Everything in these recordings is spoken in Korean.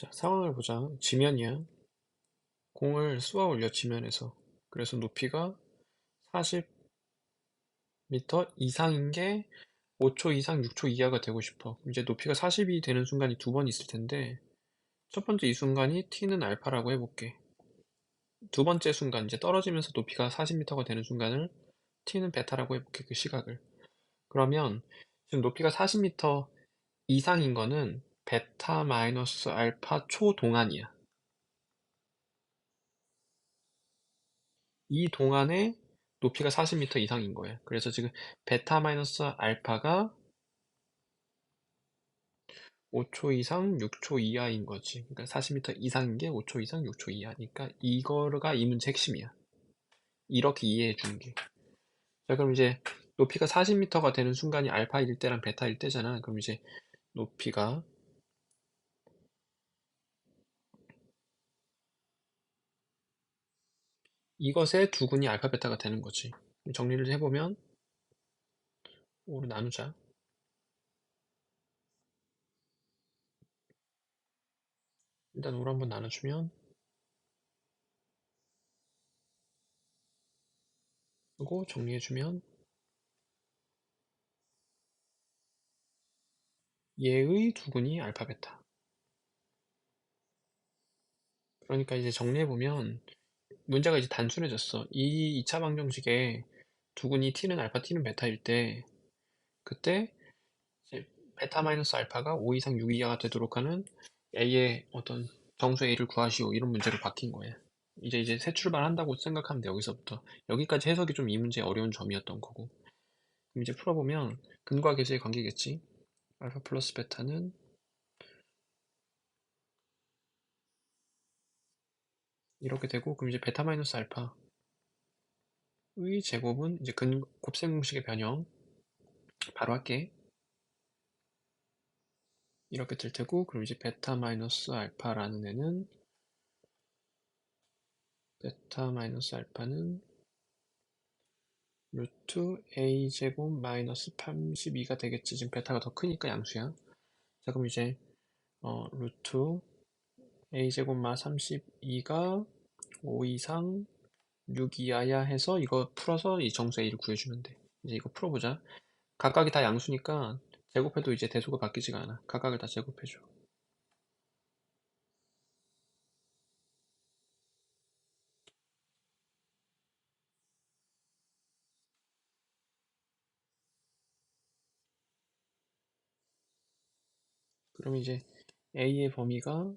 자, 상황을 보자. 지면이야. 공을 쏘아 올려, 지면에서. 그래서 높이가 40m 이상인 게 5초 이상, 6초 이하가 되고 싶어. 이제 높이가 40이 되는 순간이 두 번 있을 텐데, 첫 번째 이 순간이 t는 알파라고 해볼게. 두 번째 순간, 이제 떨어지면서 높이가 40m가 되는 순간을 t는 베타라고 해볼게, 그 시각을. 그러면 지금 높이가 40m 이상인 거는 베타 마이너스 알파 초 동안이야. 이 동안에 높이가 40m 이상인 거예요. 그래서 지금 베타 마이너스 알파가 5초 이상 6초 이하인 거지. 그러니까 40m 이상인 게 5초 이상 6초 이하니까 이거가 이 문제 핵심이야. 이렇게 이해해 주는 게. 자, 그럼 이제 높이가 40m가 되는 순간이 알파일 때랑 베타일 때잖아. 그럼 이제 높이가 이것의 두근이 알파 베타가 되는 거지. 정리를 해보면 5로 나누자. 일단 5로 한번 나눠주면 그리고 정리해주면 얘의 두근이 알파 베타. 그러니까 이제 정리해보면 문제가 이제 단순해졌어. 이 2차 방정식에 두근이 t는 알파, t는 베타일 때 그때 베타 마이너스 알파가 5 이상 6 이하가 되도록 하는 a의 어떤 정수 a를 구하시오 이런 문제로 바뀐 거예요. 이제 이제 새 출발한다고 생각하면 돼 여기서부터 여기까지 해석이 좀 이 문제 어려운 점이었던 거고 그럼 이제 풀어보면 근과 계수의 관계겠지 알파 플러스 베타는 이렇게 되고 그럼 이제 베타 마이너스 알파의 제곱은 이제 근 곱셈 공식의 변형. 바로 할게. 이렇게 될 테고 그럼 이제 베타 마이너스 알파라는 애는 베타 마이너스 알파는 루트 a 제곱 마이너스 32가 되겠지. 지금 베타가 더 크니까 양수야. 자 그럼 이제 어 루트 a제곱 마 32가 5 이상 6 이하야 해서 이거 풀어서 이 정수 a를 구해주면 돼 이제 이거 풀어보자. 각각이 다 양수니까 제곱해도 이제 대소가 바뀌지가 않아. 각각을 다 제곱해줘. 그럼 이제 a의 범위가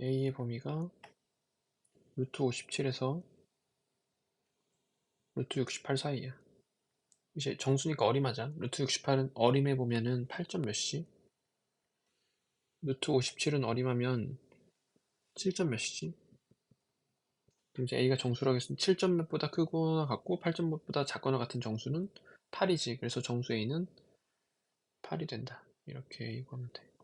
a의 범위가 루트 57에서 루트 68 사이야. 이제 정수니까 어림하자. 루트 68은 어림해 보면은 8점 몇시? 루트 57은 어림하면 7점 몇이지? 이제 a가 정수라고 했으면 7점 몇보다 크거나 같고 8점 몇보다 작거나 같은 정수는 8이지. 그래서 정수 a는 8이 된다. 이렇게 이거 하면 돼.